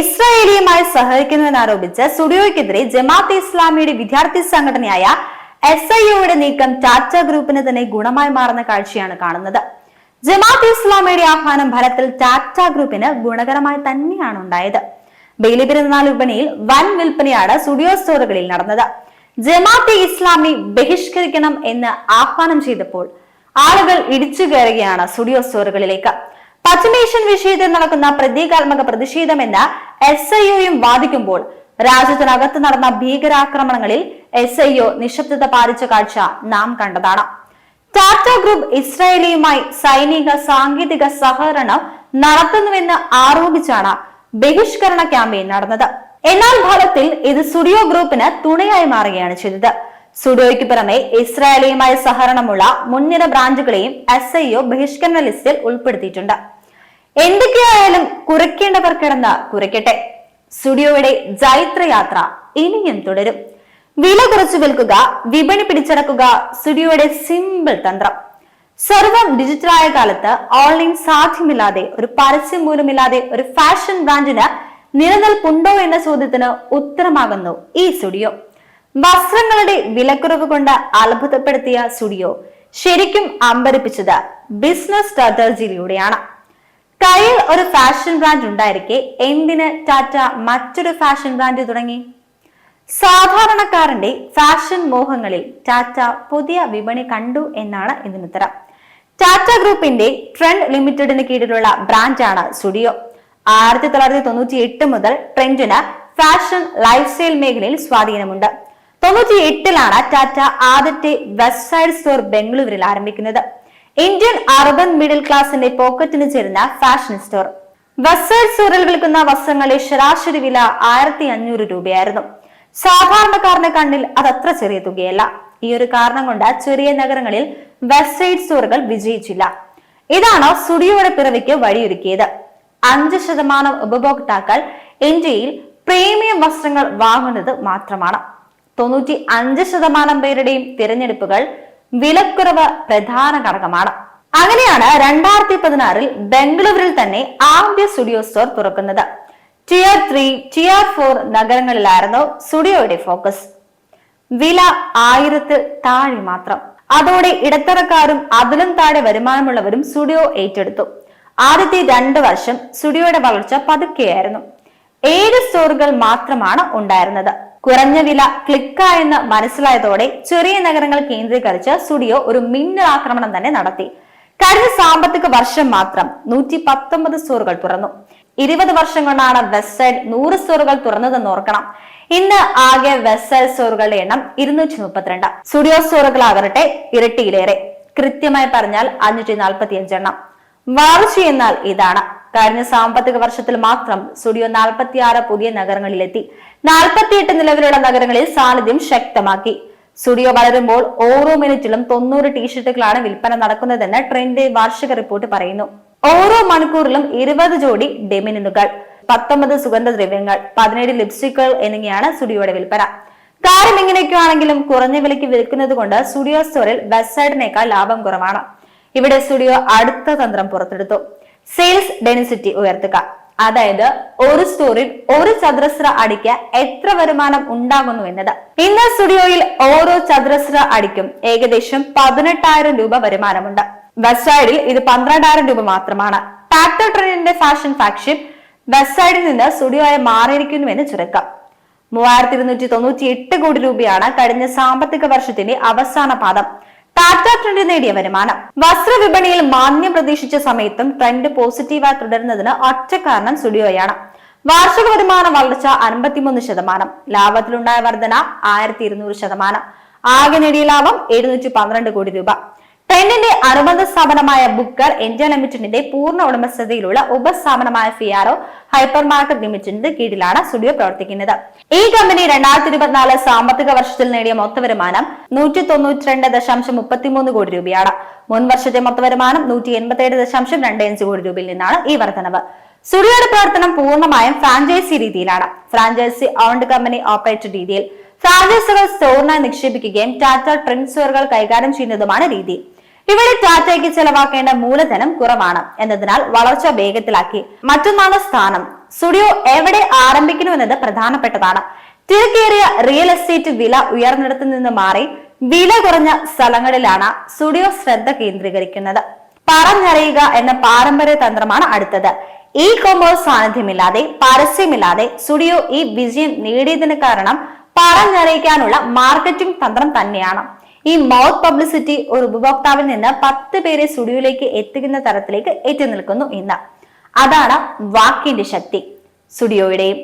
ഇസ്രായേലിയുമായി സഹകരിക്കുന്നുവെന്നാരോപിച്ച് സ്റ്റുഡിയോയ്ക്കെതിരെ ജമാഅത്തെ ഇസ്ലാമിയുടെ വിദ്യാർത്ഥി സംഘടനയായ എസ് ഐ ഒയുടെ നീക്കം ടാറ്റ ഗ്രൂപ്പിന് തന്നെ ഗുണമായി മാറുന്ന കാഴ്ചയാണ് കാണുന്നത്. ജമാഅത്ത് ഇസ്ലാമിയുടെ ആഹ്വാനം ഫലത്തിൽ ടാറ്റ ഗ്രൂപ്പിന് ഗുണകരമായി തന്നെയാണ് ഉണ്ടായത്. ബെയിലി പെരുന്നാൾ വിപണിയിൽ വൻ വിൽപ്പനയാണ് സ്റ്റുഡിയോ സ്റ്റോറുകളിൽ നടന്നത്. ജമാഅത്തെ ഇസ്ലാമി ബഹിഷ്കരിക്കണം എന്ന് ആഹ്വാനം ചെയ്തപ്പോൾ ആളുകൾ ഇടിച്ചു കയറുകയാണ് സ്റ്റുഡിയോ സ്റ്റോറുകളിലേക്ക്. പശ്ചിമേഷ്യൻ വിഷയത്തിൽ നടക്കുന്ന പ്രതീകാത്മക പ്രതിഷേധമെന്ന് എസ് ഐ ഒയും വാദിക്കുമ്പോൾ രാജ്യത്തിനകത്ത് നടന്ന ഭീകരാക്രമണങ്ങളിൽ എസ് ഐ ഒ നിശബ്ദത പാലിച്ച കാഴ്ച നാം കണ്ടതാണ്. ടാറ്റ ഗ്രൂപ്പ് ഇസ്രായേലിയുമായി സൈനിക സാങ്കേതിക സഹകരണം നടത്തുന്നുവെന്ന് ആരോപിച്ചാണ് ബഹിഷ്കരണ ക്യാമ്പയിൻ നടന്നത്. എന്നാൽ ഫലത്തിൽ ഇത് സുഡിയോ ഗ്രൂപ്പിന് തുണയായി മാറുകയാണ് ചെയ്തത്. സുഡിയോയ്ക്ക് പുറമെ ഇസ്രായേലിയുമായി സഹകരണമുള്ള മുൻനിര ബ്രാഞ്ചുകളെയും എസ് ഐ ഒ ബഹിഷ്കരണ ലിസ്റ്റിൽ ഉൾപ്പെടുത്തിയിട്ടുണ്ട്. എന്തൊക്കെയായാലും കുറിക്കേണ്ടവർ കിടന്ന് കുറിക്കട്ടെ. സ്റ്റുഡിയോയുടെ ജൈത്രയാത്ര ഇനിയും തുടരും. വില കുറച്ചു വിൽക്കുക വിപണി പിടിച്ചടക്കുക സ്റ്റുഡിയോയുടെ സിമ്പിൾ തന്ത്രം. സർവം ഡിജിറ്റലായ കാലത്ത് ഓൺലൈൻ സാധ്യമില്ലാതെ ഒരു പരസ്യം പോലുമില്ലാതെ ഒരു ഫാഷൻ ബ്രാൻഡിന് നിലനിൽപ്പുണ്ടോ എന്ന ചോദ്യത്തിന് ഉത്തരമാകുന്നു ഈ സ്റ്റുഡിയോ. വസ്ത്രങ്ങളുടെ വിലക്കുറവ് കൊണ്ട് അത്ഭുതപ്പെടുത്തിയ സ്റ്റുഡിയോ ശരിക്കും അമ്പരിപ്പിച്ചത് ബിസിനസ് സ്ട്രാറ്റജിയിലൂടെയാണ് ഒരു ഫാഷൻ ബ്രാൻഡ് ഉണ്ടായിരിക്കെ എന്തിന് ടാറ്റ മറ്റൊരു ഫാഷൻ ബ്രാൻഡ് തുടങ്ങി? സാധാരണക്കാരന്റെ ഫാഷൻ മോഹങ്ങളിൽ ടാറ്റ പുതിയ വിപണി കണ്ടു എന്നാണ് ഇതിനുത്തരം ടാറ്റ ഗ്രൂപ്പിന്റെ ട്രെൻഡ് ലിമിറ്റഡിന് കീഴിലുള്ള ബ്രാൻഡാണ് സ്റ്റുഡിയോ. ആയിരത്തി തൊള്ളായിരത്തി തൊണ്ണൂറ്റി എട്ട് മുതൽ ട്രെൻഡിന് ഫാഷൻ ലൈഫ് സ്റ്റൈൽ മേഖലയിൽ സ്വാധീനമുണ്ട്. തൊണ്ണൂറ്റി എട്ടിലാണ് ടാറ്റ ആദ്യത്തെ വെസ്റ്റ് സൈഡ് സ്റ്റോർ ബംഗളൂരുവിൽ ആരംഭിക്കുന്നത്. ഇന്ത്യൻ അർബൻ മിഡിൽ ക്ലാസിന്റെ പോക്കറ്റിന് ചേരുന്ന ഫാഷൻ സ്റ്റോർ. വെസ്റ്റ് സൈഡ് സ്റ്റോറിൽ വിൽക്കുന്ന വസ്ത്രങ്ങളുടെ ശരാശരി വില ആയിരത്തി അഞ്ഞൂറ് രൂപയായിരുന്നു. സാധാരണക്കാരന്റെ കണ്ണിൽ അത് അത്ര ചെറിയ തുകയല്ല. ഈ ഒരു കാരണം കൊണ്ട് ചെറിയ നഗരങ്ങളിൽ വെബ്സൈറ്റ് സ്റ്റോറുകൾ വിജയിച്ചില്ല. ഇതാണ് സ്റ്റുഡിയോയുടെ പിറവിക്ക് വഴിയൊരുക്കിയത്. അഞ്ച് ശതമാനം ഉപഭോക്താക്കൾ ഇന്ത്യയിൽ പ്രീമിയം വസ്ത്രങ്ങൾ വാങ്ങുന്നത് മാത്രമാണ്. തൊണ്ണൂറ്റി അഞ്ച് ശതമാനം പേരുടെയും തിരഞ്ഞെടുപ്പുകൾ വിലക്കുറവ് പ്രധാന ഘടകമാണ്. അങ്ങനെയാണ് രണ്ടായിരത്തി പതിനാറിൽ ബംഗളൂരിൽ തന്നെ ആദ്യ സ്റ്റുഡിയോ സ്റ്റോർ തുറക്കുന്നത്. ടിയർ ത്രീ ടിയർ ഫോർ നഗരങ്ങളിലായിരുന്നു സ്റ്റുഡിയോയുടെ ഫോക്കസ്. വില ആയിരത്തിൽ താഴെ മാത്രം. അതോടെ ഇടത്തരക്കാരും അതിലും താഴെ വരുമാനമുള്ളവരും സ്റ്റുഡിയോ ഏറ്റെടുത്തു. ആദ്യത്തെ രണ്ട് വർഷം സ്റ്റുഡിയോയുടെ വളർച്ച പതുക്കെയായിരുന്നു. ഏഴ് സ്റ്റോറുകൾ മാത്രമാണ് ഉണ്ടായിരുന്നത്. കുറഞ്ഞ വില ക്ലിക്കായെന്ന് മനസ്സിലായതോടെ ചെറിയ നഗരങ്ങൾ കേന്ദ്രീകരിച്ച് സ്റ്റുഡിയോ ഒരു മിന്നൽ ആക്രമണം തന്നെ നടത്തി. കഴിഞ്ഞ സാമ്പത്തിക വർഷം മാത്രം നൂറ്റി പത്തൊമ്പത് സ്റ്റോറുകൾ തുറന്നു. ഇരുപത് വർഷം കൊണ്ടാണ് വെസ്റ്റ് നൂറ് സ്റ്റോറുകൾ തുറന്നതെന്ന് ഓർക്കണം. ഇന്ന് ആകെ വെസ്റ്റ് സ്റ്റോറുകളുടെ എണ്ണം ഇരുന്നൂറ്റി മുപ്പത്തിരണ്ട് സ്റ്റുഡിയോ സ്റ്റോറുകളാകട്ടെ ഇരട്ടിയിലേറെ. കൃത്യമായി പറഞ്ഞാൽ അഞ്ഞൂറ്റി നാൽപ്പത്തി അഞ്ചെണ്ണം വളർച്ച എന്നാൽ ഇതാണ്. കഴിഞ്ഞ സാമ്പത്തിക വർഷത്തിൽ മാത്രം സ്റ്റുഡിയോ നാൽപ്പത്തിയാറ് പുതിയ നഗരങ്ങളിലെത്തി. നാൽപ്പത്തിയെട്ട് നിലവിലുള്ള നഗരങ്ങളിൽ സാന്നിധ്യം ശക്തമാക്കി. സ്റ്റുഡിയോ വളരുമ്പോൾ ഓരോ മിനിറ്റിലും തൊണ്ണൂറ് ടീഷർട്ടുകളാണ് വിൽപ്പന നടക്കുന്നതെന്ന് ട്രെൻഡ് വാർഷിക റിപ്പോർട്ട് പറയുന്നു. ഓരോ മണിക്കൂറിലും ഇരുപത് ജോഡി ഡെമിനുകൾ പത്തൊമ്പത് സുഗന്ധദ്രവ്യങ്ങൾ പതിനേഴ് ലിപ്സ്റ്റിക്കുകൾ എന്നിങ്ങനെയാണ് സ്റ്റുഡിയോയുടെ വിൽപ്പന. കാര്യം ഇങ്ങനെയൊക്കെയാണെങ്കിലും കുറഞ്ഞ വിലയ്ക്ക് വിൽക്കുന്നത് കൊണ്ട് സ്റ്റുഡിയോ സ്റ്റോറിൽ വെബ്സൈറ്റിനേക്കാൾ ലാഭം കുറവാണ്. ഇവിടെ സ്റ്റുഡിയോ അടുത്ത തന്ത്രം പുറത്തെടുത്തു. സെയിൽസ് ഡെൻസിറ്റി ഉയർത്തുക. അതായത് ഒരു സ്റ്റോറിൽ ഒരു ചതുരശ്ര അടിക്ക് എത്ര വരുമാനം ഉണ്ടാകുന്നു എന്നത്. ഇന്ന് സ്റ്റുഡിയോയിൽ ഓരോ ചതുരശ്ര അടിക്കും ഏകദേശം പതിനെട്ടായിരം രൂപ വരുമാനമുണ്ട്. വെസ്റ്റ് സൈഡിൽ ഇത് പന്ത്രണ്ടായിരം രൂപ മാത്രമാണ്. ടാറ്റോ ട്രെൻഡിന്റെ ഫാഷൻ ഫാക്ഷിപ്പ് വെസ്റ്റ് സൈഡിൽ നിന്ന് മാറിയിരിക്കുന്നു മാറിയിരിക്കുന്നുവെന്ന് ചുരുക്കം. മൂവായിരത്തി ഇരുന്നൂറ്റി തൊണ്ണൂറ്റി എട്ട് കോടി രൂപയാണ് കഴിഞ്ഞ സാമ്പത്തിക വർഷത്തിന്റെ അവസാന പാദം. ടാറ്റ ട്രെൻഡ് നേടിയ വരുമാനം. വസ്ത്രവിപണിയിൽ മാന്യം പ്രതീക്ഷിച്ച സമയത്തും ട്രെൻഡ് പോസിറ്റീവായി തുടരുന്നതിന് ഒറ്റ കാരണം സ്റ്റുഡിയോയാണ്. വാർഷിക വരുമാനം വളർച്ച അൻപത്തിമൂന്ന് ശതമാനം. ലാഭത്തിലുണ്ടായ വർധന ആയിരത്തി ഇരുന്നൂറ് ശതമാനം. ആകെ നേടിയ ലാഭം എഴുന്നൂറ്റി പന്ത്രണ്ട് കോടി രൂപ. ട്രെൻഡിന്റെ അനുബന്ധ സ്ഥാപനമായ ബുക്കർ ഇന്ത്യ ലിമിറ്റഡിന്റെ പൂർണ ഉടമസ്ഥതയിലുള്ള ഉപസ്ഥാപനമായ ഫിയാറോ ഹൈപ്പർ മാർക്കറ്റ് ലിമിറ്റഡിന്റെ കീഴിലാണ് സ്റ്റുഡിയോ പ്രവർത്തിക്കുന്നത്. ഈ കമ്പനി രണ്ടായിരത്തി ഇരുപത്തിനാല് സാമ്പത്തിക വർഷത്തിൽ നേടിയ മൊത്തവരുമാനം നൂറ്റി തൊണ്ണൂറ്റിരണ്ട് ദശാംശം മുപ്പത്തിമൂന്ന് കോടി രൂപയാണ്. മുൻ വർഷത്തെ മൊത്തവരുമാനം നൂറ്റി എൺപത്തിയേഴ് ദശാംശം രണ്ട് അഞ്ച് കോടി രൂപയിൽ നിന്നാണ് ഈ വർധനവ്. സ്റ്റുഡിയോയുടെ പ്രവർത്തനം പൂർണമായും ഫ്രാഞ്ചൈസി രീതിയിലാണ്. ഫ്രാഞ്ചൈസി ഓൺഡ് കമ്പനി ഓപ്പറേറ്റഡ് രീതിയിൽ. ഫ്രാഞ്ചൈസുകൾ സ്റ്റോറിനായി നിക്ഷേപിക്കുകയും ടാറ്റ ട്രെൻഡ് സ്റ്റോറുകൾ കൈകാര്യം ചെയ്യുന്നതുമാണ് രീതി. ഇവിടെ ടാറ്റയ്ക്ക് ചെലവാക്കേണ്ട മൂലധനം കുറവാണ്. എന്നതിനാൽ വളർച്ച വേഗത്തിലാക്കി. മറ്റൊന്നാണ് സ്ഥാനം. സ്റ്റുഡിയോ എവിടെ ആരംഭിക്കുന്നു എന്നത് പ്രധാനപ്പെട്ടതാണ്. തിരക്കേറിയ റിയൽ എസ്റ്റേറ്റ് വില ഉയർന്നിടത്തു നിന്ന് മാറി വില കുറഞ്ഞ സ്ഥലങ്ങളിലാണ് സ്റ്റുഡിയോ ശ്രദ്ധ കേന്ദ്രീകരിക്കുന്നത്. പറഞ്ഞറിയുക എന്ന പാരമ്പര്യ തന്ത്രമാണ് അടുത്തത്. ഇ കൊമേഴ്സ് സാന്നിധ്യമില്ലാതെ പരസ്യമില്ലാതെ സ്റ്റുഡിയോ ഈ വിജയം നേടിയതിന് കാരണം പറഞ്ഞറിയിക്കാനുള്ള മാർക്കറ്റിംഗ് തന്ത്രം തന്നെയാണ്. ഈ മൗത്ത് പബ്ലിസിറ്റി ഒരു ഉപഭോക്താവിൽ നിന്ന് പത്ത് പേരെ സ്റ്റുഡിയോയിലേക്ക് എത്തിക്കുന്ന തരത്തിലേക്ക് എത്തി നിൽക്കുന്നു ഇന്ന്. അതാണ് വാക്കിന്റെ ശക്തി. സ്റ്റുഡിയോയുടെയും